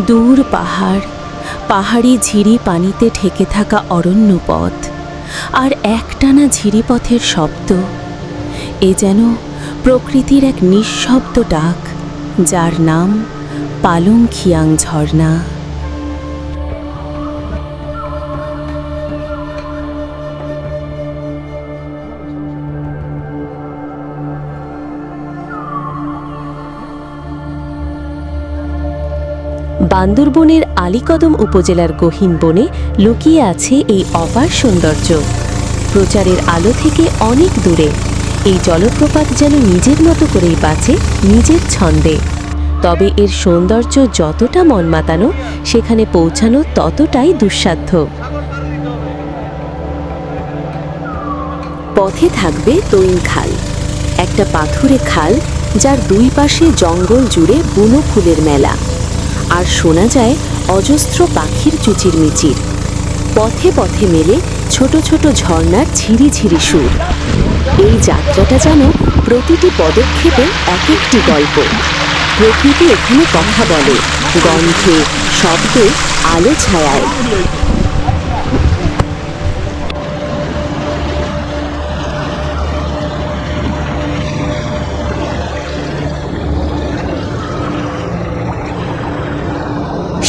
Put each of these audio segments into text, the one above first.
দূর পাহাড়, পাহাড়ি ঝিরি পানিতে ঠেকে থাকা অরণ্য পথ আর একটানা ঝিরিপথের শব্দ। এ যেন প্রকৃতির এক নিঃশব্দ ডাক, যার নাম পালং খিয়াং ঝর্ণা। বান্দরবনের আলীকদম উপজেলার গহীন বনে লুকিয়ে আছে এই অপার সৌন্দর্য। প্রচারের আলো থেকে অনেক দূরে, এই জলপ্রপাত যেন নিজের মতো করেই বাঁচে নিজের ছন্দে। তবে এর সৌন্দর্য যতটা মন মাতানো সেখানে পৌঁছানো ততটাই দুঃসাধ্য। পথে থাকবে তৈন খাল, একটা পাথুরে খাল, যার দুই পাশে জঙ্গল জুড়ে বুনো ফুলের মেলা। আর শোনা যায় অজস্র পাখির চুচির মিচির। পথে পথে মেলে ছোট ছোট ঝর্নার ঝিরি ঝিরি সুর। এই যাত্রাটা যেন প্রতিটি পদক্ষেপে এক একটি গল্প। প্রকৃতি এখানে কথা বলে, গন্ধে, শব্দে আলো ছায়ায়।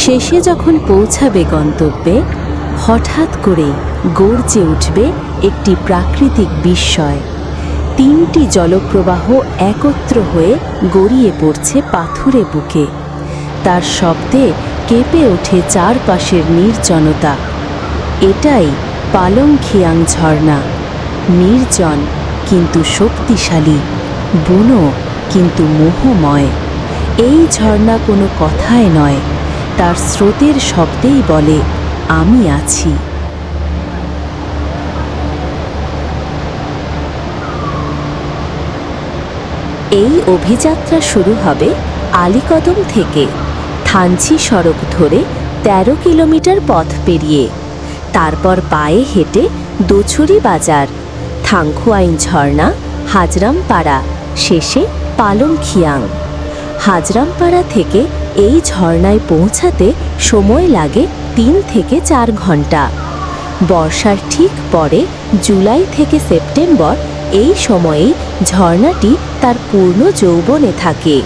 শেষে যখন পৌঁছাবে গন্তব্যে, হঠাৎ করে গর্জে উঠবে একটি প্রাকৃতিক বিস্ময়। তিনটি জলপ্রবাহ একত্র হয়ে গড়িয়ে পড়ছে পাথুরে বুকে। তার শব্দে কেঁপে ওঠে চারপাশের নির্জনতা। এটাই পালংখিয়াং ঝর্ণা। নির্জন, কিন্তু শক্তিশালী, বুনো, কিন্তু মোহময়। এই ঝর্ণা কোনো কথায় নয়। তার স্রোতের শব্দেই বলে, আমি আছি। এই অভিযাত্রা শুরু হবে আলীকদম থেকে থানচি সড়ক ধরে ১৩ কিলোমিটার পথ পেরিয়ে। তারপর পায়ে হেঁটে দোছুরি বাজার, থাংখুয়াইন ঝর্ণা, হাজরামপাড়া, শেষে পালংখিয়াং। হাজরামপাড়া থেকে এই ঝর্ণায় পৌঁছাতে সময় লাগে তিন থেকে চার ঘণ্টা। বর্ষার ঠিক পরে জুলাই থেকে সেপ্টেম্বর এই সময়েই ঝর্ণাটি তার পূর্ণ যৌবনে থাকে।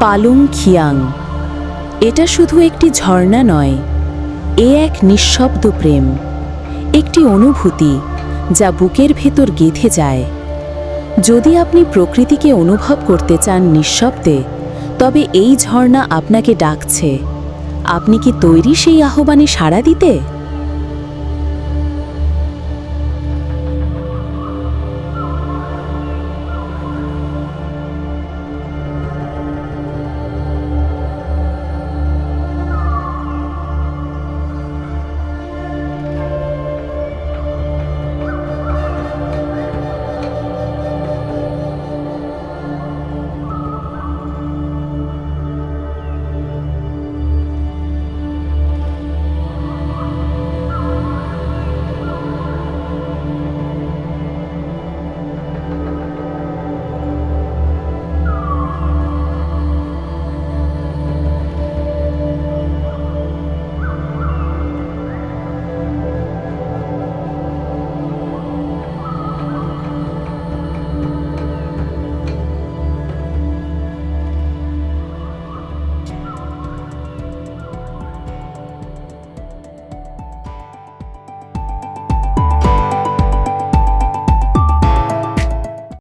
পালুং খিয়াং এটা শুধু একটি ঝর্ণা নয়, এ এক নিঃশব্দ প্রেম। একটি অনুভূতি যা বুকের ভেতর গেঁথে যায়। যদি আপনি প্রকৃতিকে অনুভব করতে চান নিঃশব্দে, তবে এই ঝর্ণা আপনাকে ডাকছে। আপনি কি তৈরি সেই আহ্বানে সাড়া দিতে?